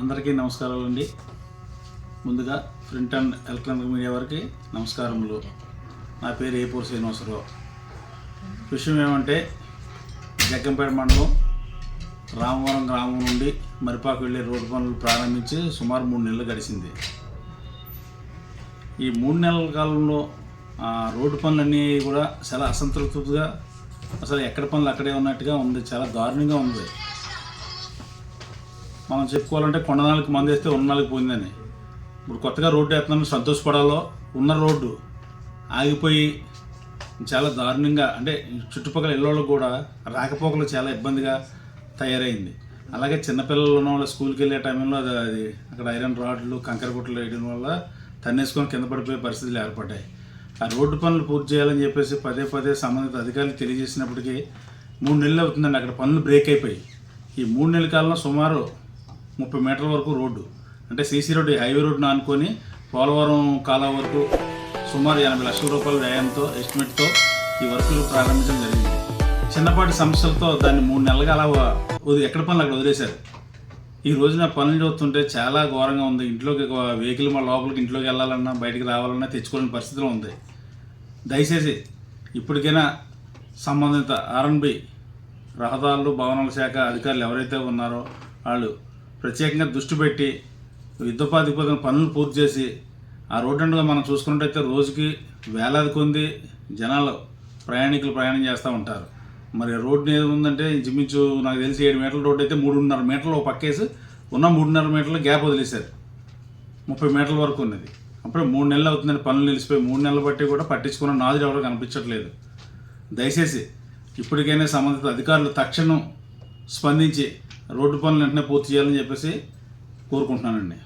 అందరికీ నమస్కారాలు అండి. ముందుగా ప్రింట్ అండ్ ఎలక్ట్రానిక్ మీడియా వారికి నమస్కారములు. నా పేరు ఏపూర్ శ్రీనివాసరావు. విషయం ఏమంటే జగ్గంపేట మండలం రామవరం గ్రామం నుండి మరిపాకు వెళ్ళే రోడ్డు పనులు ప్రారంభించి సుమారు మూడు నెలలు గడిచింది. ఈ మూడు నెలల కాలంలో రోడ్డు పనులన్నీ కూడా చాలా అసంతృప్తిగా అసలు ఎక్కడ పనులు అక్కడే ఉన్నట్టుగా ఉంది చాలా దారుణంగా ఉంది. మనం చెప్పుకోవాలంటే కొండనాలకు మంది వేస్తే ఉన్ననాళ్ళకి పోయిందని. ఇప్పుడు కొత్తగా రోడ్డు వేస్తున్నాను సంతోషపడాలో ఉన్న రోడ్డు ఆగిపోయి చాలా దారుణంగా అంటే చుట్టుపక్కల ఇళ్ళలో కూడా రాకపోకలు చాలా ఇబ్బందిగా తయారైంది. అలాగే చిన్నపిల్లలు ఉన్న వాళ్ళు స్కూల్కి వెళ్ళే టైంలో అది అది అక్కడ ఐరన్ రాడ్లు కంకర గుట్టలు వేయడం వల్ల తన్నేసుకొని కింద పడిపోయే పరిస్థితులు ఏర్పడ్డాయి. ఆ రోడ్డు పనులు పూర్తి చేయాలని చెప్పేసి పదే పదే సంబంధిత అధికారులు తెలియజేసినప్పటికీ మూడు నెలలు అవుతుందండి అక్కడ పనులు బ్రేక్ అయిపోయి. ఈ మూడు నెలల కాలంలో సుమారు ముప్పై మీటర్ల వరకు రోడ్డు. అంటే సీసీ రోడ్డు హైవే రోడ్డును ఆనుకొని పోలవరం కాలం వరకు సుమారు ఎనభై లక్షల రూపాయల వ్యయంతో ఎస్టిమేట్తో ఈ వర్కులు ప్రారంభించడం జరిగింది. చిన్నపాటి సమస్యలతో దాన్ని మూడు నెలలుగా అలా ఎక్కడ పనులు అక్కడ వదిలేశారు. ఈ రోజున పనులు చూస్తుంటే చాలా ఘోరంగా ఉంది. ఇంట్లోకి వెహికల్ మా లోపలికి ఇంట్లోకి వెళ్ళాలన్నా బయటికి రావాలన్నా తెచ్చుకోలేని పరిస్థితిలో ఉంది. దయచేసి ఇప్పటికైనా సంబంధిత ఆర్ఎన్బి రహదారులు భవనాల శాఖ అధికారులు ఎవరైతే ఉన్నారో వాళ్ళు ప్రత్యేకంగా దృష్టి పెట్టి యుద్ధపాధిపతిన పనులు పూర్తి చేసి ఆ రోడ్డు మనం చూసుకున్నట్టయితే రోజుకి వేలాది కొంది జనాలు ప్రయాణికులు ప్రయాణం చేస్తూ ఉంటారు. మరి రోడ్డు ఏది ఉందంటే ఇంచుమించు నాకు తెలిసి ఏడు మీటర్ల రోడ్డు అయితే మూడున్నర మీటర్లు ఒక పక్కేసి ఉన్న మూడున్నర మీటర్లు గ్యాప్ వదిలేశారు. ముప్పై మీటర్ల వరకు ఉన్నది. అప్పుడే మూడు నెలలు అవుతుందని పనులు నిలిచిపోయి. మూడు నెలలు బట్టి కూడా పట్టించుకున్న నాదులు ఎవరు కనిపించట్లేదు. దయచేసి ఇప్పటికైనా సంబంధిత అధికారులు తక్షణం స్పందించి రోడ్డు పనులు వెంటనే పూర్తి చేయాలని చెప్పేసి కోరుకుంటున్నానండి.